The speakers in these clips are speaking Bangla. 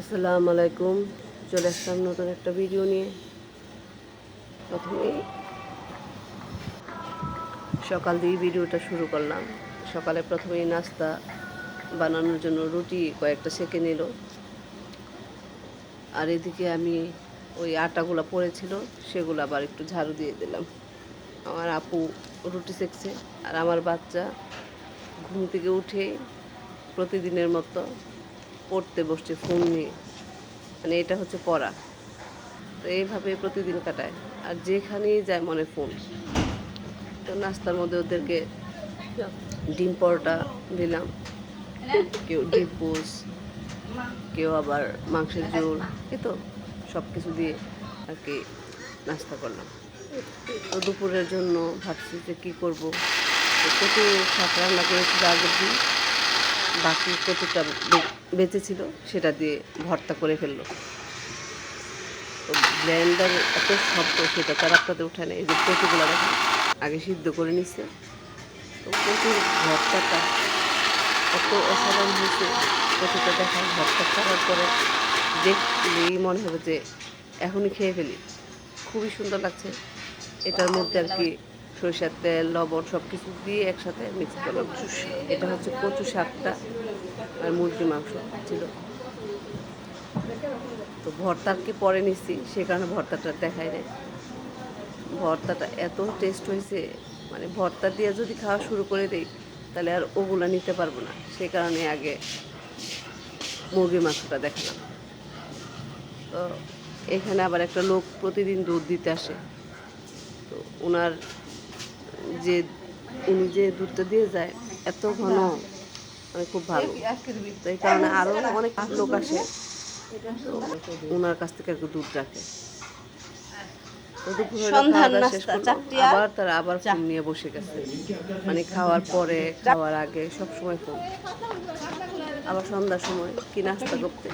আসসালামু আলাইকুম। চলে আসলাম নতুন একটা ভিডিও নিয়ে। প্রথমেই সকাল দিয়ে ভিডিওটা শুরু করলাম। সকালে প্রথমেই নাস্তা বানানোর জন্য রুটি কয়েকটা সেকে নিল। আর এদিকে আমি ওই আটাগুলো পড়েছিল, সেগুলো আবার একটু ঝাড়ু দিয়ে দিলাম। আমার আপু রুটি সেকছে, আর আমার বাচ্চা ঘুম থেকে উঠে প্রতিদিনের মতো পড়তে বসছে, ফোন নিয়ে। মানে এটা হচ্ছে পড়া। তো এইভাবে প্রতিদিন কাটায়। আর যেখানেই যায় মনে ফোন। তো নাস্তার মধ্যে ওদেরকে ডিম পরোটা দিলাম। কেউ ডিম পোস, কেউ আবার মাংসের ঝোল, এই তো সব কিছু দিয়ে আর কি নাস্তা করলাম। তো দুপুরের জন্য ভাবছি যে কী করব? তো কচু শাক রান্না করেছি আগের দিন। বাকি কচুটা বে- বেঁচে ছিল সেটা দিয়ে ভর্তা করে ফেলল। তো ব্লেন্ডার এত শব্দ সেটা তার আপনাদের উঠে নেই, এই যে কচুগুলো দেখেন, আগে সিদ্ধ করে নিচ্ছে। তো কচুর ভর্তাটা এত অসাধারণ হয়েছে, কচুটা দেখা ভর্তা করার পরে দেখলেই মনে হবে যে এখনই খেয়ে ফেলি। খুবই সুন্দর লাগছে, এটার মধ্যে আর কি সরিষার তেল, লবণ সব কিছু দিয়ে একসাথে মিক্স করলাম এটা হচ্ছে কচু শাকটা আর মুরগি মাংস ছিল। তো ভর্তা আর কি পরে নিচ্ছি সে কারণে ভর্তাটা দেখাই নাই। ভর্তাটা এত টেস্ট হয়েছে মানে ভর্তা দিয়ে যদি খাওয়া শুরু করে দিই, তাহলে আর ওগুলা নিতে পারব না। সে কারণে আগে মুরগির মাংসটা দেখালাম। তো এখানে আবার একটা লোক প্রতিদিন দুধ দিতে আসে। তো ওনার যে উনি যে দুধটা দিয়ে যায় এত ঘন মানে খুব ভালো। তো এই কারণে আরও অনেক লোক আসে। ওনার কাছ থেকে আর কি দুধ রাখে। আবার তারা আবার ফোন নিয়ে বসে গেছে। মানে খাওয়ার পরে খাওয়ার আগে সব সময় ফোন। আবার সন্ধ্যার সময় কি নাস্তা করতে?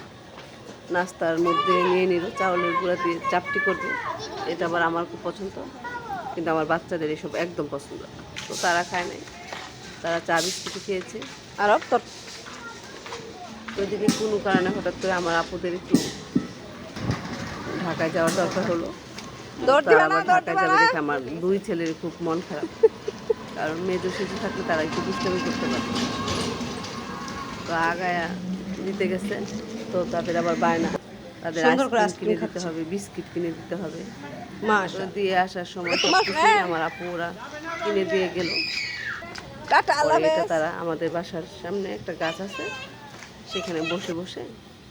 নাস্তার মধ্যে নিয়ে নিল চাউলের গুঁড়া দিয়ে চাপটি করবে। এটা আবার আমার খুব পছন্দ। কিন্তু আমার বাচ্চাদের এসব একদম পছন্দ না। তো তারা খায় নাই। তারা চা বিস্কুট খেয়েছে। আর তোর। তো ওইদিকে কোনো কারণে হঠাৎ করে আমার আপুদের একটু ঢাকায় যাওয়ার দরকার হলো আবার ঢাকায় যাবে দেখে আমার দুই ছেলের খুব মন খারাপ। কারণ মেজো শিশু থাকলে তারা একটু দুষ্টামি করতে পারে তো আগায়া দিতে গেছে তো তাদের আবার বায়না। তাদের সুন্দর করে আইসক্রিম কিনে দিতে হবে বিস্কিট কিনে দিতে হবে। তো দিয়ে আসার সময় তোমার আমার আপু ওরা কিনে দিয়ে গেল। এটা তারা আমাদের বাসার সামনে একটা গাছ আছে। সেখানে বসে বসে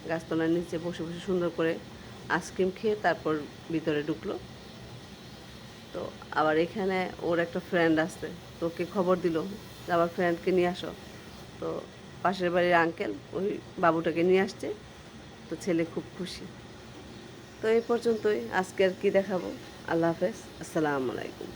গাছতলার নিচে বসে বসে সুন্দর করে আইসক্রিম খেয়ে তারপর ভিতরে ঢুকলো। তো আবার এখানে ওর একটা ফ্রেন্ড আসছে তো ওকে খবর দিল। আবার ফ্রেন্ডকে নিয়ে আসো। তো পাশের বাড়ির আঙ্কেল ওই বাবুটাকে নিয়ে আসছে। তো ছেলে খুব খুশি। তো এই পর্যন্তই, আজকে আর কি দেখাবো? আল্লাহ হাফেজ, আসসালামু আলাইকুম।